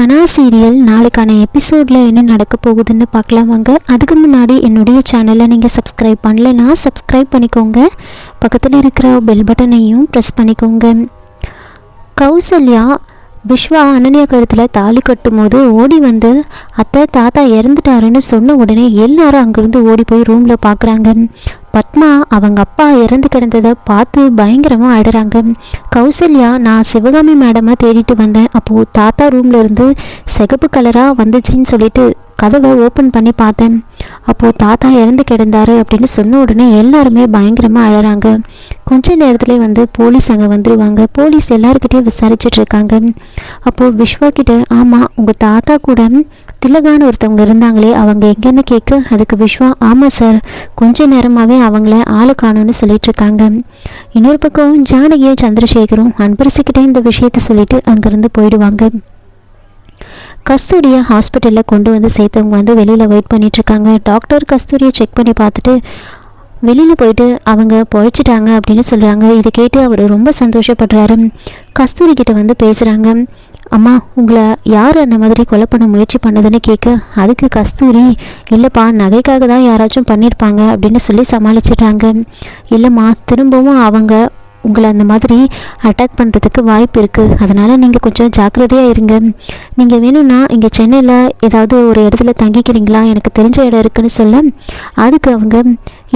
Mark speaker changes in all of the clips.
Speaker 1: கனா serial நாளைக்கான எபிசோடில் என்ன நடக்க போகுதுன்னு பார்க்கலாம் வாங்க. அதுக்கு முன்னாடி என்னுடைய சேனலை நீங்கள் சப்ஸ்கிரைப் பண்ணலன்னா சப்ஸ்கிரைப் பண்ணிக்கோங்க. பக்கத்தில் இருக்கிற பெல் பட்டனையும் ப்ரெஸ் பண்ணிக்கோங்க. கௌசல்யா விஸ்வா அனன்யா கழுத்தில் தாலி கட்டும் போது ஓடி வந்து அத்தை தாத்தா இறந்துட்டாருன்னு சொன்ன உடனே எல்லாரும் அங்கேருந்து ஓடி போய் ரூமில் பார்க்குறாங்க பத்மா அவங்க அப்பா இறந்து கிடந்ததை பார்த்து பயங்கரமாக ஆடுறாங்க கௌசல்யா நான் சிவகாமி மேடமாக தேடிட்டு வந்தேன். அப்போது தாத்தா ரூமில் இருந்து சிகப்பு கலராக வந்துச்சுன்னு சொல்லிட்டு கதவை ஓப்பன் பண்ணி பார்த்தேன். அப்போது தாத்தா இறந்து கிடந்தாரு அப்படின்னு சொன்ன உடனே எல்லாருமே பயங்கரமாக அழறாங்க. கொஞ்ச நேரத்துலேயே வந்து போலீஸ் அங்கே வந்துடுவாங்க போலீஸ் எல்லாருக்கிட்டையும் விசாரிச்சுட்டு இருக்காங்க. அப்போது விஸ்வா கிட்ட ஆமாம் உங்கள் தாத்தா கூட திலகான்னு ஒருத்தவங்க இருந்தாங்களே அவங்க எங்கன்னு கேட்க அதுக்கு விஸ்வா ஆமாம் சார் கொஞ்ச நேரமாகவே அவங்கள ஆளு காணும்னு சொல்லிட்டு இருக்காங்க. இன்னொரு பக்கம் ஜானகியும் சந்திரசேகரும் அன்பரசிக்கிட்ட இந்த விஷயத்த சொல்லிட்டு அங்கேருந்து போயிடுவாங்க. கஸ்தூரியை ஹாஸ்பிட்டலில் கொண்டு வந்து சேர்த்தவங்க வந்து வெளியில் வெயிட் பண்ணிகிட்ருக்காங்க டாக்டர் கஸ்தூரியை செக் பண்ணி பார்த்துட்டு வெளியில் போயிட்டு அவங்க பொழைச்சிட்டாங்க அப்படின்னு சொல்கிறாங்க இதை கேட்டு அவர் ரொம்ப சந்தோஷப்படுறாரு. கஸ்தூரி கிட்ட வந்து பேசுகிறாங்க அம்மா உங்களை யார் அந்த மாதிரி கொலை பண்ண முயற்சி பண்ணதுன்னு கேட்க அதுக்கு கஸ்தூரி இல்லைப்பா நகைக்காக தான் யாராச்சும் பண்ணியிருப்பாங்க அப்படின்னு சொல்லி சமாளிச்சிடுறாங்க. இல்லைம்மா திரும்பவும் அவங்க உங்களை அந்த மாதிரி அட்டாக் பண்ணுறதுக்கு வாய்ப்பு இருக்குது அதனால் நீங்கள் கொஞ்சம் ஜாக்கிரதையாக இருங்க. நீங்கள் வேணும்னா இங்கே சென்னையில் ஏதாவது ஒரு இடத்துல தங்கிக்கிறீங்களா? எனக்கு தெரிஞ்ச இடம் இருக்குன்னு சொல்ல. அதுக்கு அவங்க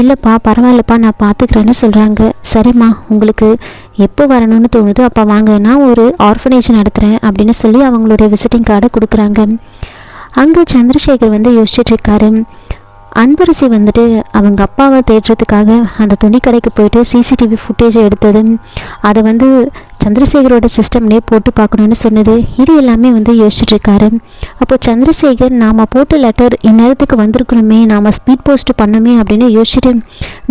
Speaker 1: இல்லைப்பா பரவாயில்லப்பா நான் பார்த்துக்கிறேன்னு சொல்கிறாங்க சரிம்மா உங்களுக்கு எப்போ வரணும்னு தோணுதோ அப்போ வாங்க. நான் ஒரு ஆர்ஃபனேஜ் நடத்துகிறேன் அப்படின்னு சொல்லி அவங்களுடைய விசிட்டிங் கார்டை கொடுக்குறாங்க. அங்கே சந்திரசேகர் வந்து யோசிச்சுட்டு இருக்காரு. அன்பரசி வந்துட்டு அவங்க அப்பாவை தேடுறதுக்காக அந்த துணி கடைக்கு போயிட்டு சிசிடிவி ஃபுட்டேஜ் எடுத்தது அதை வந்து சந்திரசேகரோட சிஸ்டம்னே போட்டு பார்க்கணுன்னு சொன்னது. இது எல்லாமே வந்து யோசிச்சுட்டு இருக்காரு அப்போ சந்திரசேகர் நாம் போட்ட லெட்டர் இந்நேரத்துக்கு வந்திருக்கணுமே நாம் ஸ்பீட் போஸ்ட் பண்ணுமே அப்படின்னு யோசிச்சுட்டு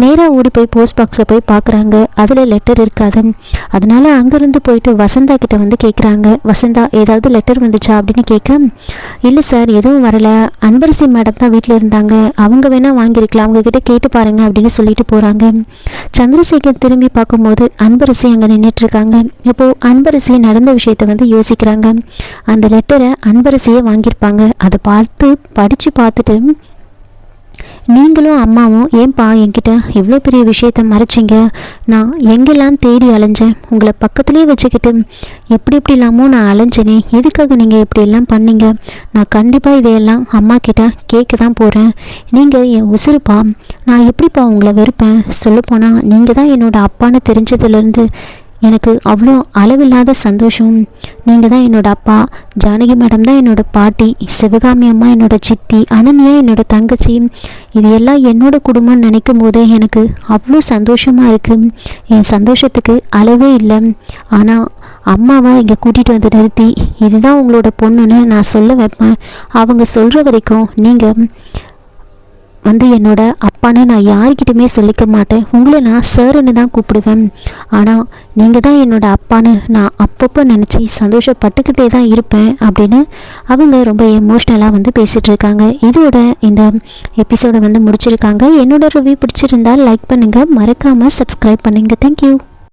Speaker 1: நேராக ஓடி போய் போஸ்ட் பாக்ஸில் போய் பார்க்குறாங்க. அதில் லெட்டர் இருக்காது. அதனால அங்கேருந்து போயிட்டு வசந்தா கிட்ட வந்து கேட்குறாங்க வசந்தா ஏதாவது லெட்டர் வந்துச்சா? அப்படின்னு கேட்க இல்லை சார் எதுவும் வரல. அன்பரசி மேடம் தான் வீட்டில் இருந்தாங்க. அவங்க வேணால் வாங்கியிருக்கலாம் அவங்க கிட்ட கேட்டு பாருங்க அப்படின்னு சொல்லிட்டு போகிறாங்க சந்திரசேகர் திரும்பி பார்க்கும்போது அன்பரசி அங்கே நின்றுட்டு இருக்காங்க இப்போது அன்பரசி நடந்த விஷயத்தை வந்து யோசிக்கிறாங்க. அந்த லெட்டரை அன்பரசியே வாங்கியிருப்பாங்க. அதை பார்த்து படித்து பார்த்துட்டு நீங்களும் அம்மாவும் ஏன்பா என்கிட்ட இவ்வளோ பெரிய விஷயத்த மறைச்சிங்க? நான் எங்கெல்லாம் தேடி அலைஞ்சேன்? உங்களை பக்கத்துலேயே வச்சுக்கிட்டு எப்படி எப்படிலாமோ நான் அலைஞ்சேனே? எதுக்காக நீங்கள் இப்படியெல்லாம் பண்ணீங்க? நான் கண்டிப்பாக இதையெல்லாம் அம்மா கிட்ட கேட்க தான் போகிறேன் நீங்கள் என் உசுருப்பா நான் எப்படிப்பா உங்களை வெறுப்பேன்? சொல்லப்போனால் நீங்கள் தான் என்னோட அப்பான்னு தெரிஞ்சதுலேருந்து எனக்கு அவ்வளோ அளவில்லாத சந்தோஷம். நீங்கள் தான் என்னோட அப்பா ஜானகி மேடம் தான் என்னோட பாட்டி சிவகாமி அம்மா என்னோட சித்தி அனன்யா என்னோட தங்கச்சி. இது எல்லாம் என்னோட குடும்பம்னு நினைக்கும் போதே எனக்கு அவ்வளோ சந்தோஷமாக இருக்குது என் சந்தோஷத்துக்கு அளவே இல்லை. ஆனால் அம்மாவை இங்கே கூட்டிகிட்டு வந்து நிறுத்தி இதுதான் உங்களோட பொண்ணுன்னு நான் சொல்ல வைப்பேன். அவங்க சொல்கிற வரைக்கும் நீங்கள் வந்து என்னோட அப்பான்னு நான் யார்கிட்டயுமே சொல்லிக்க மாட்டேன். உங்களை நான் சார்னு தான் கூப்பிடுவேன். ஆனால் நீங்கள் தான் என்னோட அப்பான்னு நான் அப்பப்போ நினச்சி சந்தோஷப்பட்டுக்கிட்டே தான் இருப்பேன் அப்படின்னு அவங்க ரொம்ப எமோஷ்னலாக வந்து பேசிகிட்டு இருக்காங்க. இதோட இந்த எபிசோடை வந்து முடிச்சிருக்காங்க. என்னோட ரிவ்யூ பிடிச்சிருந்தால் லைக் பண்ணுங்கள் மறக்காமல் சப்ஸ்கிரைப் பண்ணுங்கள் தேங்க்யூ